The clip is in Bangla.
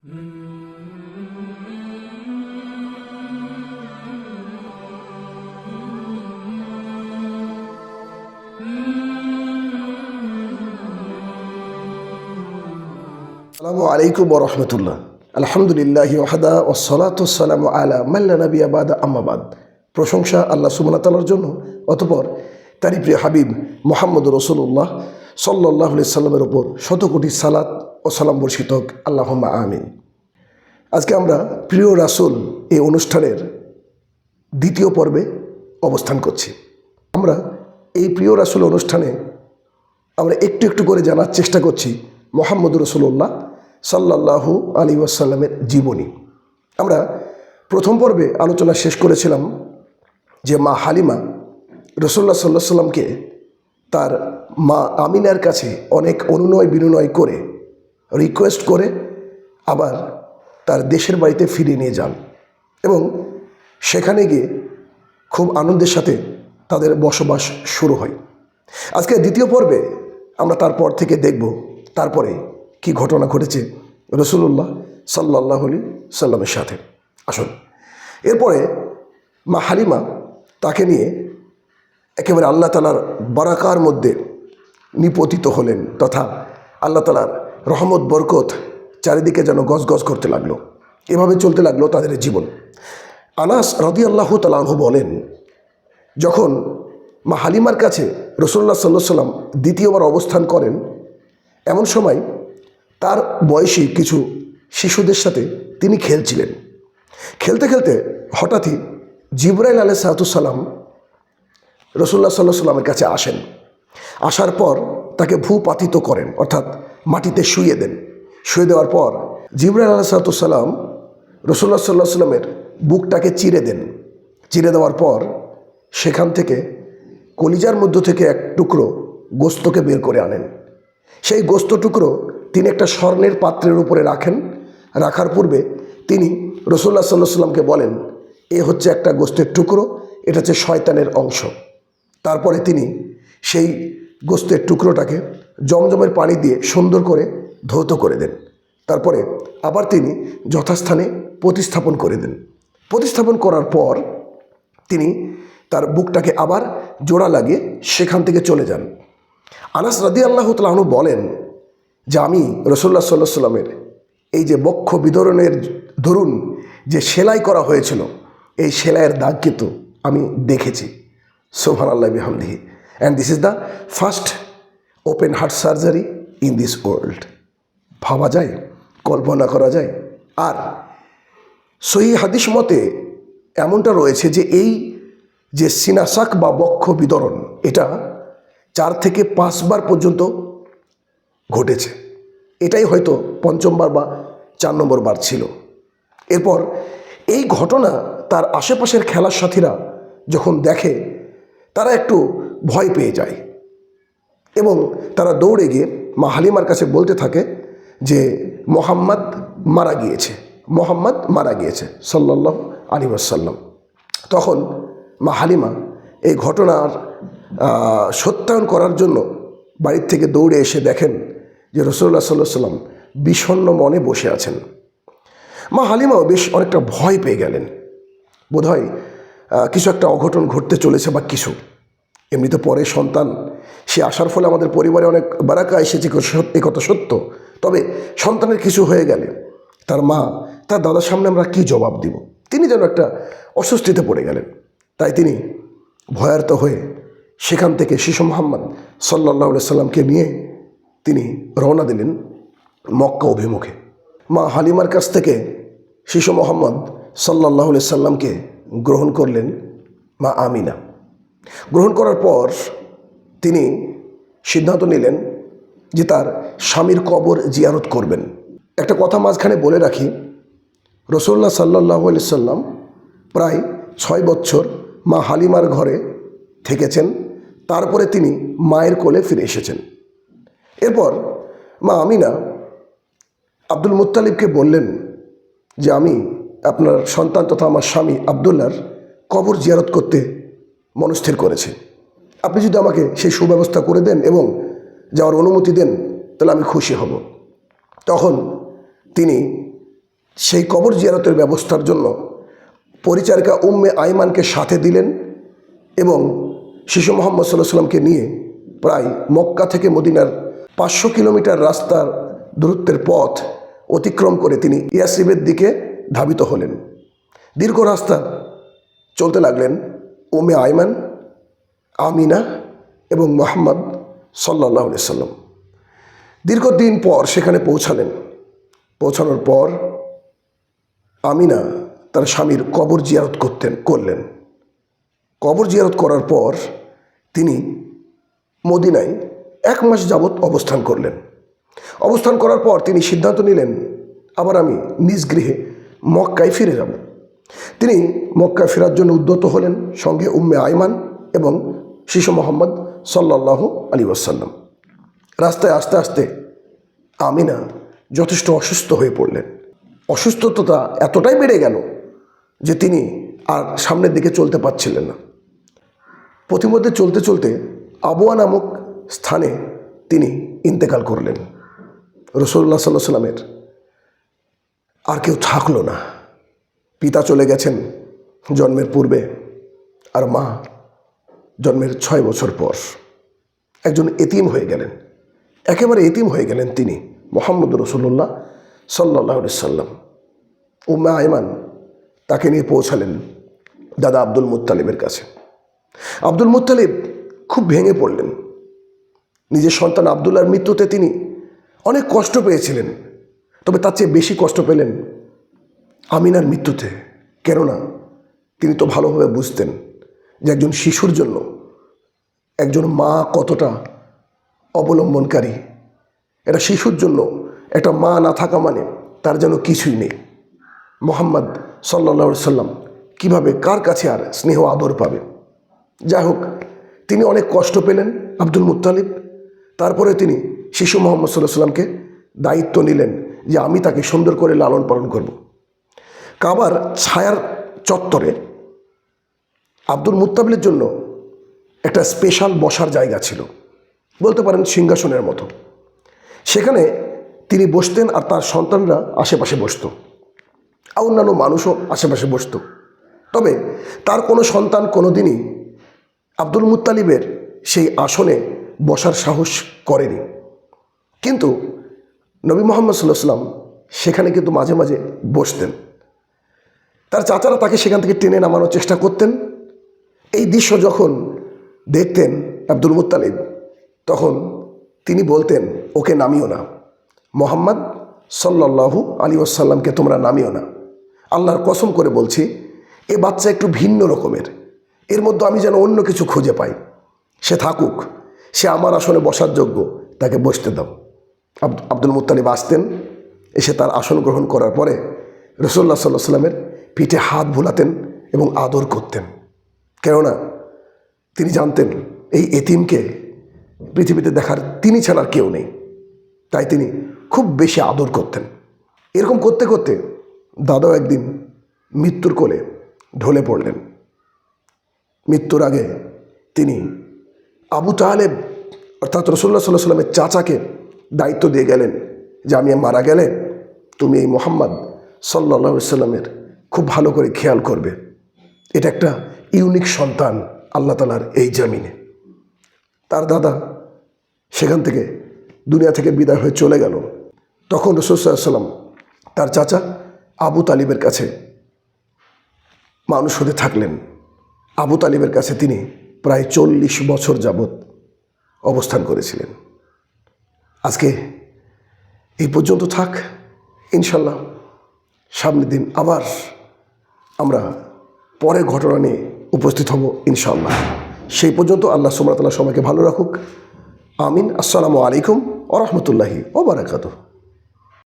আসসালামু আলাইকুম রহমতুল্লাহ আলহামদুলিল্লাহ ওহাদা ওসলাতাম আলা মাল্লা নবী আবাদ আম্মাবাদ প্রশংসা আল্লাহ সুমনা তালার জন্য, অতপর তারই প্রিয় হাবিব মোহাম্মদ রসুল্লাহ সাল্লাহ সাল্লামের ওপর শত কোটি সালাত ও সালাম বর্ষিত হোক, আল্লাহম্মা আমিন। আজকে আমরা প্রিয় রাসুল এই অনুষ্ঠানের দ্বিতীয় পর্বে অবস্থান করছি। আমরা এই প্রিয় রাসুল অনুষ্ঠানে আমরা একটু একটু করে জানার চেষ্টা করছি মোহাম্মদ রসুল্লাহ সাল্লাহু আলী ওয়াসাল্লামের জীবনী। আমরা প্রথম পর্বে আলোচনা শেষ করেছিলাম যে মা হালিমা রসুল্লাহ সাল্লাহ সাল্লামকে তার মা আমিনার কাছে অনেক অনুনয় বিনয় করে রিকোয়েস্ট করে আবার তার দেশের বাড়িতে ফিরিয়ে নিয়ে যান এবং সেখানে গিয়ে খুব আনন্দের সাথে তাদের বসবাস শুরু হয়। আজকে দ্বিতীয় পর্বে আমরা তারপর থেকে দেখব তারপরে কি ঘটনা ঘটেছে রসুল্লাহ সাল্লাহ আলি সাল্লামের সাথে। আসুন, এরপরে মা হালিমা তাকে নিয়ে একেবারে আল্লাহ তালার বারাকার মধ্যে নিপতিত হলেন তথা আল্লাহ তালার রহমত, বরকত চারিদিকে যেন গজগজ করতে লাগল। এভাবে চলতে লাগল তাদের জীবন। আনাস রদি আল্লাহ তালাহ বলেন, যখন মা হালিমার কাছে রসুল্লাহ সাল্লাহ সাল্লাম দ্বিতীয়বার অবস্থান করেন, এমন সময় তার বয়সী কিছু শিশুদের সাথে তিনি খেলছিলেন। খেলতে খেলতে হঠাৎই জিব্রাইল আলহ সাহাতুসাল্লাম রসুল্লাহ সাল্লাহ সাল্লামের কাছে আসেন। আসার পর তাকে ভূপাতিত করেন, অর্থাৎ মাটিতে শুয়ে দেন। শুয়ে দেওয়ার পর জিব্রাইল আলহ সালাতুসাল্লাম রসুল্লাহ সাল্লাহ সাল্লামের বুকটাকে চিরে দেন। চিরে দেওয়ার পর সেখান থেকে কলিজার মধ্য থেকে এক টুকরো গোস্তকে বের করে আনেন। সেই গোস্ত টুকরো তিনি একটা স্বর্ণের পাত্রের উপরে রাখেন। রাখার পূর্বে তিনি রসুল্লাহ সাল্লাহ সাল্লামকে বলেন, এ হচ্ছে একটা গোস্তের টুকরো, এটা হচ্ছে শয়তানের অংশ। তারপরে তিনি সেই গোস্তের টুকরোটাকে জমজমের পানি দিয়ে সুন্দর করে ধৌত করে দেন। তারপরে আবার তিনি যথাস্থানে প্রতিস্থাপন করে দেন। প্রতিস্থাপন করার পর তিনি তার বুকটাকে আবার জোড়া লাগিয়ে সেখান থেকে চলে যান। আনাস রাদি আল্লাহ তালু বলেন যে, আমি রসল্লা সাল্লাহ সাল্লামের এই যে বক্ষ বিতরণের ধরুন যে সেলাই করা হয়েছিল, এই সেলাইয়ের দাগ কিন্তু আমি দেখেছি। সোহান আল্লাহ বিহামদিহি। And this is the first open heart surgery in this world ভাবা যায়, কল্পনা করা যায়। আর সহি হাদিস মতে এমনটা রয়েছে যে এই যে সিনাসাক বা বক্ষ বিতরণ, এটা চার থেকে পাঁচবার পর্যন্ত ঘটেছে। এটাই হয়তো পঞ্চমবার বা চার নম্বর বার ছিল। এরপর এই ঘটনা তার আশেপাশের খেলার সাথীরা যখন দেখে, তারা একটু ভয় পেয়ে যায়। এবং তারা দৌড়ে গিয়ে মা হালিমার কাছে বলতে থাকে যে, মোহাম্মদ মারা গিয়েছে, মোহাম্মদ মারা গিয়েছে সাল্লাহ আলী আসাল্লাম তখন মা হালিমা এই ঘটনার সত্যায়ন করার জন্য বাড়ির থেকে দৌড়ে এসে দেখেন যে রসুল্লাহ সাল্লাহ সাল্লাম বিষণ্ণ মনে বসে আছেন। মা হালিমাও বেশ অনেকটা ভয় পেয়ে গেলেন। বোধহয় কিছু একটা অঘটন ঘটতে চলেছে বা কিছু। এমনিতে পরে সন্তান। সে আসার ফলে আমাদের পরিবারে অনেক বারাকা এসেছে, এ কথা সত্য। তবে সন্তানের কিছু হয়ে গেলে তার মা, তার দাদার সামনে আমরা কী জবাব দিব? তিনি যেন একটা অস্বস্তিতে পড়ে গেলেন। তাই তিনি ভয়ার্ত হয়ে সেখান থেকে শিশু মোহাম্মদ সাল্লাহ সাল্লামকে নিয়ে তিনি রওনা দিলেন মক্কা অভিমুখে। মা হালিমার কাছ থেকে শিশু মোহাম্মদ সাল্লাহ সাল্লামকে গ্রহণ করলেন মা আমিনা। গ্রহণ করার পর তিনি সিদ্ধান্ত নিলেন যে তার স্বামীর কবর জিয়ারত করবেন। একটা কথা মাঝখানে বলে রাখি রসুল্লাহ সাল্লাহ সাল্লাম প্রায় ছয় বছর মা হালিমার ঘরে থেকেছেন, তারপরে তিনি মায়ের কোলে ফিরে এসেছেন। এরপর মা আমিনা আব্দুল মুত্তালিবকে বললেন যে, আমি আপনার সন্তান তথা আমার স্বামী আবদুল্লার কবর জিয়ারত করতে মনস্থির করেছে। আপনি যদি আমাকে সেই সুব্যবস্থা করে দেন এবং যাওয়ার অনুমতি দেন, তাহলে আমি খুশি হব। তখন তিনি সেই কবর জিয়ারতের ব্যবস্থার জন্য পরিচারিকা উম্মে আইমানকে সাথে দিলেন এবং শিশু মোহাম্মদ সাল্লাহ সাল্লামকে নিয়ে প্রায় মক্কা থেকে মদিনার পাঁচশো কিলোমিটার রাস্তার দূরত্বের পথ অতিক্রম করে তিনি ইয়াসিবের দিকে ধাবিত হলেন। দীর্ঘ রাস্তা চলতে লাগলেন। উমে আইমান আমিনা এবং মোহাম্মদ সাল্লাহ সাল্লাম। দীর্ঘদিন পর সেখানে পৌঁছালেন। পৌঁছানোর পর আমিনা তার স্বামীর কবর জিয়ারত করতেন, করলেন। কবর জিয়ারত করার পর তিনি মদিনায় এক মাস যাবৎ অবস্থান করলেন। অবস্থান করার পর তিনি সিদ্ধান্ত নিলেন, আবার আমি নিজ গৃহে মক্কায় ফিরে যাব। তিনি মক্কায় ফেরার জন্য উদ্যত হলেন সঙ্গে উম্মে আইমান এবং শিশু মোহাম্মদ সাল্লাহ আলী ওয়াসাল্লাম। রাস্তায় আস্তে আস্তে আমিনা যথেষ্ট অসুস্থ হয়ে পড়লেন। অসুস্থতা এতটাই বেড়ে গেল যে তিনি আর সামনের দিকে চলতে পারছিলেন না। পথিমধ্যে চলতে চলতে আবুয়া নামক স্থানে তিনি ইন্তেকাল করলেন। রসুল্লাহ সাল্লাহ সাল্লামের আর কেউ থাকল না। পিতা চলে গেছেন জন্মের পূর্বে আর মা জন্মের ছয় বছর পর। একজন এতিম হয়ে গেলেন। একেবারে এতিম হয়ে গেলেন তিনি মোহাম্মদ রসুল্লাহ সাল্লাহ সাল্লাম উম্মা আয়মান তাকে নিয়ে পৌঁছালেন দাদা আব্দুল মুত্তালিবের কাছে। আব্দুল মুত্তালিব খুব ভেঙে পড়লেন। নিজের সন্তান আবদুল্লার মৃত্যুতে তিনি অনেক কষ্ট পেয়েছিলেন, তবে তার চেয়ে বেশি কষ্ট পেলেন আমিনার মৃত্যুতে, কেননা তিনি তো ভালোভাবে বুঝতেন যে একজন শিশুর জন্য একজন মা কতটা অবলম্বনকারী। এটা শিশুর জন্য, একটা মা না থাকা মানে তার যেন কিছুই নেই। মোহাম্মদ সাল্লা সাল্লাম কীভাবে, কার কাছে আর স্নেহ আদর পাবে? যাই হোক, তিনি অনেক কষ্ট পেলেন আব্দুল মুত্তালিব। তারপরে তিনি শিশু মোহাম্মদ সাল্লাহ সাল্লামকে দায়িত্ব নিলেন যে আমি তাকে সুন্দর করে লালন পালন করব। কাবার ছায়ার চত্বরে আব্দুল মুত্তাবিলের জন্য একটা স্পেশাল বসার জায়গা ছিল, বলতে পারেন সিংহাসনের মতো। সেখানে তিনি বসতেন আর তার সন্তানরা আশেপাশে বসতো, আর অন্যান্য মানুষও আশেপাশে বসতো। তবে তার কোনো সন্তান কোনো দিনই আব্দুল মুত্তালিবের সেই আসনে বসার সাহস করেনি। কিন্তু নবী মোহাম্মদ সাল্লাহ সাল্লাম সেখানে কিন্তু মাঝে মাঝে বসতেন। তার চাচারা তাকে সেখান থেকে টেনে নামানোর চেষ্টা করতেন। এই দৃশ্য যখন দেখতেন আব্দুল মুত্তালিব, তখন তিনি বলতেন, ওকে নামিও না। মোহাম্মদ সাল্লাহু আলী আসাল্লামকে তোমরা নামিও না। আল্লাহর কসম করে বলছি, এ বাচ্চা একটু ভিন্ন রকমের। এর মধ্যে আমি যেন অন্য কিছু খুঁজে পাই। সে থাকুক, সে আমার আসনে বসার যোগ্য, তাকে বসতে দাও। আব- আব্দুল মুত্তালিব আসতেন, এসে তার আসন গ্রহণ করার পরে রসল্লা সাল্লাহ সাল্লামের পিঠে হাত ভোলাতেন এবং আদর করতেন। কেননা তিনি জানতেন এই এতিমকে পৃথিবীতে দেখার তিনি ছাড়ার কেউ নেই। তাই তিনি খুব বেশি আদর করতেন। এরকম করতে করতে দাদাও একদিন মৃত্যুর কোলে ঢলে পড়লেন। মৃত্যুর আগে তিনি আবু তালেব অর্থাৎ রসুল্লাহ সাল্লাহ সাল্লামের চাচাকে দায়িত্ব দিয়ে গেলেন যে, আমি মারা গেলে তুমি এই মোহাম্মদ সাল্লাহ সাল্লামের খুব ভালো করে খেয়াল করবে। এটা একটা ইউনিক সন্তান আল্লাহ তালার এই জামিনে। তার দাদা সেখান থেকে দুনিয়া থেকে বিদায় হয়ে চলে গেল। তখন রসুল্লাহাম তার চাচা আবু তালিবের কাছে মানুষ হতে থাকলেন। আবু তালিবের কাছে তিনি প্রায় চল্লিশ বছর যাবৎ অবস্থান করেছিলেন। আজকে এই পর্যন্ত থাক ইনশাল্লাহ সামনের দিন আবার আমরা পরের ঘটনা নিয়ে উপস্থিত হব ইনশাল্লাহ সেই পর্যন্ত আল্লাহ সুমরাতাল্লাহ সবাইকে ভালো রাখুক। আমিন। আসসালামু আলাইকুম ও ওবরাকাতুহ